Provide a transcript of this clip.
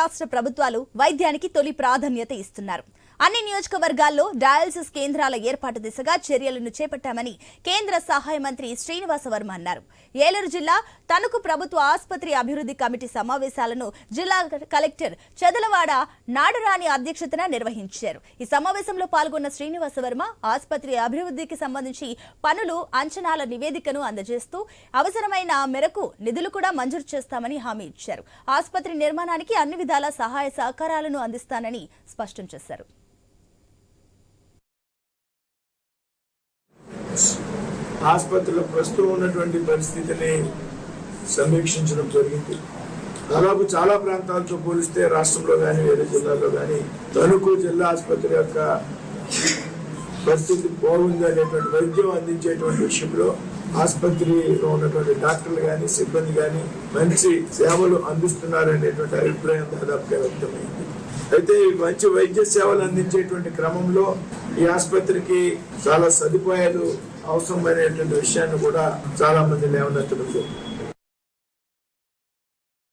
రాష్ట్ర ప్రభుత్వాలు వైద్యానికి తొలి ప్రాధాన్యత ఇస్తున్నారు. అన్ని నియోజకవర్గాల్లో డయాలసిస్ కేంద్రాల ఏర్పాటు దిశగా చర్యలను చేపట్టామని కేంద్ర సహాయ మంత్రి శ్రీనివాస వర్మ అన్నారు. ఏలూరు జిల్లా తణుకు ప్రభుత్వ ఆసుపత్రి అభివృద్ధి కమిటీ సమావేశాలను జిల్లా కలెక్టర్ చదలవాడ నాడురాణి అధ్యక్షతన నిర్వహించారు. ఈ సమావేశంలో పాల్గొన్న శ్రీనివాస వర్మ ఆసుపత్రి అభివృద్ధికి సంబంధించి పనులు అంచనాల నివేదికను అందజేస్తూ అవసరమైన మేరకు నిధులు కూడా మంజూరు చేస్తామని హామీ ఇచ్చారు. ఆసుపత్రి నిర్మాణానికి అన్ని విధాల సహాయ సహకారాలను అందిస్తానని స్పష్టం చేశారు. ఆసుపత్రిలో ప్రస్తుతం ఉన్నటువంటి పరిస్థితిని సమీక్షించడం జరిగింది. దాదాపు చాలా ప్రాంతాలతో పోలిస్తే రాష్ట్రంలో కానీ వేరే జిల్లాల్లో కానీ తణుకు జిల్లా ఆసుపత్రి యొక్క పరిస్థితి బాగుంది అనేటువంటి వైద్యం అందించేటువంటి విషయంలో ఆసుపత్రిలో ఉన్నటువంటి డాక్టర్లు కానీ సిబ్బంది కానీ మంచి సేవలు అందిస్తున్నారనేటువంటి అభిప్రాయం దాదాపుగా వ్యక్తమైంది. అయితే మంచి వైద్య సేవలు అందించేటువంటి క్రమంలో ఈ ఆసుపత్రికి చాలా సదుపాయాలు అవసరమైనటువంటి విషయాన్ని కూడా చాలా మంది లేవనెత్తడం